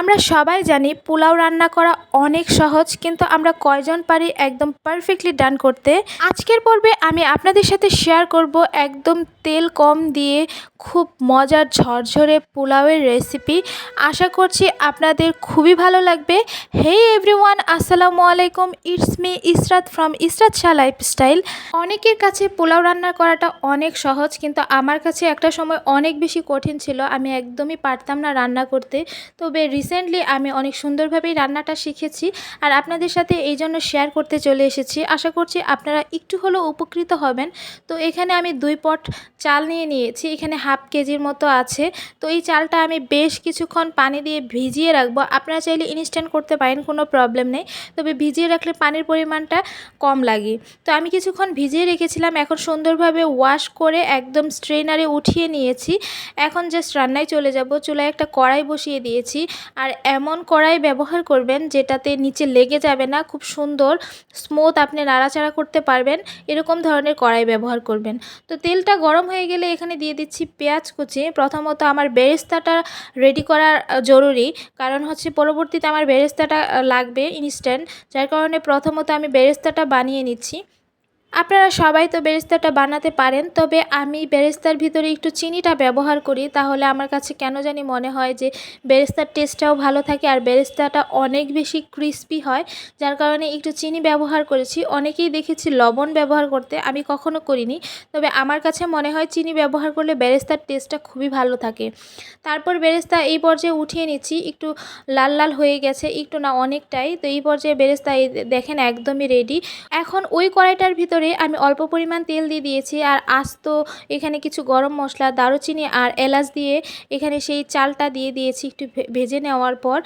আমরা সবাই জানি পোলাও রান্না করা অনেক সহজ, কিন্তু আমরা কয়জন পারি একদম পারফেক্টলি ডান করতে? আজকের পর্বে আমি আপনাদের সাথে শেয়ার করব একদম তেল কম দিয়ে খুব মজার ঝরঝরে পোলাওয়ের রেসিপি আশা করছি আপনাদের খুবই ভালো লাগবে। হে এভরিওয়ান আসসালামু আলাইকুম। It's me Israt from Israt Shah lifestyle অনেকের কাছে পোলাও রান্না করাটা অনেক সহজ, কিন্তু আমার কাছে একটা সময় অনেক বেশি কঠিন ছিল। আমি একদমই পারতাম না রান্না করতে। তবে রিসেন্টলি আমি অনেক সুন্দরভাবেই রান্নাটা শিখেছি আর আপনাদের সাথে এই জন্য শেয়ার করতে চলে এসেছি। আশা করছি আপনারা একটু হলেও উপকৃত হবেন। তো এখানে আমি দুই পট চাল নিয়ে নিয়েছি। এখানে হাফ কেজির মতো আছে। তো এই চালটা আমি বেশ কিছুক্ষণ পানি দিয়ে ভিজিয়ে রাখব। আপনারা চাইলে ইনস্ট্যান্ট করতে পারেন, কোনো প্রবলেম নেই। তবে ভিজিয়ে রাখলে পানির পরিমাণটা কম লাগে। তো আমি কিছুক্ষণ ভিজিয়ে রেখেছিলাম। এখন সুন্দরভাবে ওয়াশ করে একদম স্ট্রেনারে উঠিয়ে নিয়েছি। এখন জাস্ট রান্নায় চলে যাব। চুলায় একটা কড়াই বসিয়ে দিয়েছি। আর এমন কড়াই ব্যবহার করবেন যেটাতে নিচে লেগে যাবে না, খুব সুন্দর স্মুথ আপনি নাড়াচাড়া করতে পারবেন, এরকম ধরনের কড়াই ব্যবহার করবেন। তো তেলটা গরম হয়ে গেলে এখানে দিয়ে দিচ্ছি পেঁয়াজ কুচি। প্রথমত আমার বেরেস্তাটা রেডি করা জরুরি, কারণ হচ্ছে পরবর্তীতে আমার বেরেস্তাটা লাগবে ইনস্ট্যান্ট যার কারণে প্রথমত আমি বেরেস্তাটা বানিয়ে নিচ্ছি। আপনারা সবাই তো বেরেস্তাটা বানাতে পারেন, তবে আমি বেরেস্তার ভিতরে একটু চিনিটা ব্যবহার করি, তাহলে আমার কাছে কেন জানি মনে হয় যে বেরেস্তার টেস্টটাও ভালো থাকে আর বেরেস্তাটা অনেক বেশি ক্রিস্পি হয়, যার কারণে একটু চিনি ব্যবহার করেছি। অনেকেই দেখেছি লবণ ব্যবহার করতে, আমি কখনো করিনি, তবে আমার কাছে মনে হয় চিনি ব্যবহার করলে বেরেস্তার টেস্টটা খুবই ভালো থাকে। তারপর বেরেস্তা এই পর্যায়ে উঠিয়ে নিচ্ছি, একটু লাল লাল হয়ে গেছে, একটু না অনেকটাই, তো এই পর্যায়ে বেরেস্তা দেখেন একদমই রেডি এখন ওই কড়াইটার ভিতরে ভিতরে আমি অল্প পরিমাণ তেল দিয়ে দিয়েছি আর আস্ত এখানে কিছু গরম মশলা, দারুচিনি আর এলাচ দিয়ে এখানে সেই চালটা দিয়ে দিয়েছি একটু ভেজে নেওয়ার পর।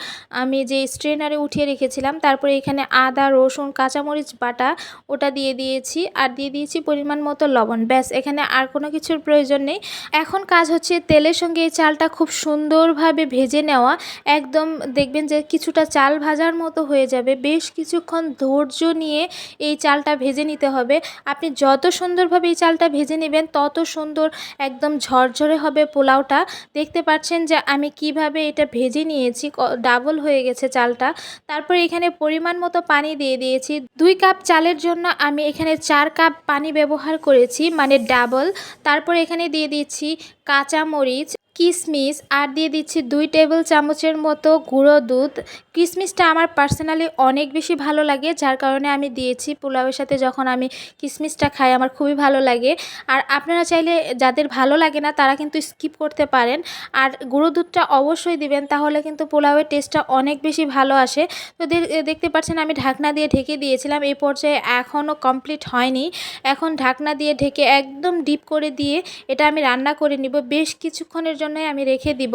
আমি যে স্ট্রেনারে উঠিয়ে রেখেছিলাম, তারপরে এখানে আদা, রসুন, কাঁচামরিচ বাটা ওটা দিয়ে দিয়েছি আর দিয়ে দিয়েছি পরিমাণ মতো লবণ। ব্যাস, এখানে আর কোনো কিছুর প্রয়োজন নেই। এখন কাজ হচ্ছে তেলের সঙ্গে এই চালটা খুব সুন্দরভাবে ভেজে নেওয়া। একদম দেখবেন যে কিছুটা চাল ভাজার মতো হয়ে যাবে। বেশ কিছুক্ষণ ধৈর্য নিয়ে এই চালটা ভেজে নিতে হবে। আপনি যত সুন্দরভাবে এই চালটা ভেজে নেবেন, তত সুন্দর একদম ঝরঝরে হবে পোলাওটা। দেখতে পাচ্ছেন যে আমি কীভাবে এটা ভেজে নিয়েছি ডাবল হয়ে গেছে চালটা। তারপর এখানে পরিমাণ মতো পানি দিয়ে দিয়েছি। দুই কাপ চালের জন্য আমি এখানে চার কাপ পানি ব্যবহার করেছি মানে ডাবল তারপর এখানে দিয়ে দিচ্ছি কাঁচা মরিচ কিশমিশ আর দিয়ে দিচ্ছি দুই টেবিল চামচের মতো গুঁড়ো দুধ। কিশমিশটা আমার পার্সোনালি অনেক বেশি ভালো লাগে, যার কারণে আমি দিয়েছি পোলাওয়ের সাথে যখন আমি কিশমিশটা খাই, আমার খুবই ভালো লাগে। আর আপনারা চাইলে যাদের ভালো লাগে না, তারা কিন্তু স্কিপ করতে পারেন। আর গুঁড়ো দুধটা অবশ্যই দিবেন, তাহলে কিন্তু পোলাওয়ের টেস্টটা অনেক বেশি ভালো আসে। তো দেখতে পাচ্ছেন আমি ঢাকনা দিয়ে ঢেকে দিয়েছিলাম, এই পর্যায়ে এখনও কমপ্লিট হয়নি। এখন ঢাকনা দিয়ে ঢেকে একদম ডিপ করে দিয়ে এটা আমি রান্না করে নিব। বেশ কিছুক্ষণের জন্যই আমি রেখে দিব।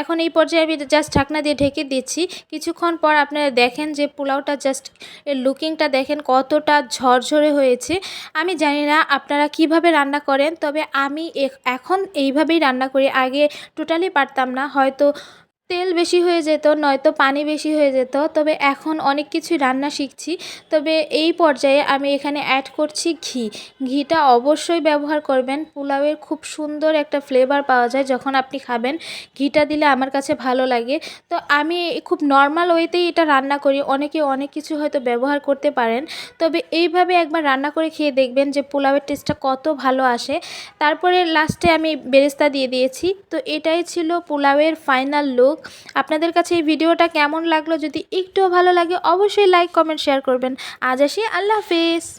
এখন এই পর্যায়ে আমি জাস্ট ঢাকনা দিয়ে ঢেকে দিচ্ছি। কিছুক্ষণ পর আপনারা দেখেন যে পোলাওটা জাস্ট এর লুকিংটা দেখেন কতটা ঝরঝরে হয়েছে। আমি জানি না আপনারা কীভাবে রান্না করেন, তবে আমি এখন এইভাবেই রান্না করি। আগে টোটালি পারতাম না, হয়তো তেল বেশি হয়ে যেত, নয়তো পানি বেশি হয়ে যেত, তবে এখন অনেক কিছুই রান্না শিখছি। তবে এই পর্যায়ে আমি এখানে অ্যাড করছি ঘি। ঘিটা অবশ্যই ব্যবহার করবেন। পোলাওয়ের খুব সুন্দর একটা ফ্লেভার পাওয়া যায় যখন আপনি খাবেন। ঘিটা দিলে আমার কাছে ভালো লাগে। তো আমি খুব নর্মাল ওয়েতেই এটা রান্না করি। অনেকে অনেক কিছু হয়তো ব্যবহার করতে পারেন। তবে এইভাবে একবার রান্না করে খেয়ে দেখবেন যে পোলাওয়ের টেস্টটা কত ভালো আসে। তারপরে লাস্টে আমি বেরেস্তা দিয়ে দিয়েছি। তো এটাই ছিল পোলাওয়ের ফাইনাল লুক আপনাদের কাছে এই ভিডিওটা কেমন লাগল? যদি একটুও ভালো লাগে, অবশ্যই লাইক কমেন্ট শেয়ার করবেন। আজ আসি, আল্লাহ হাফিজ।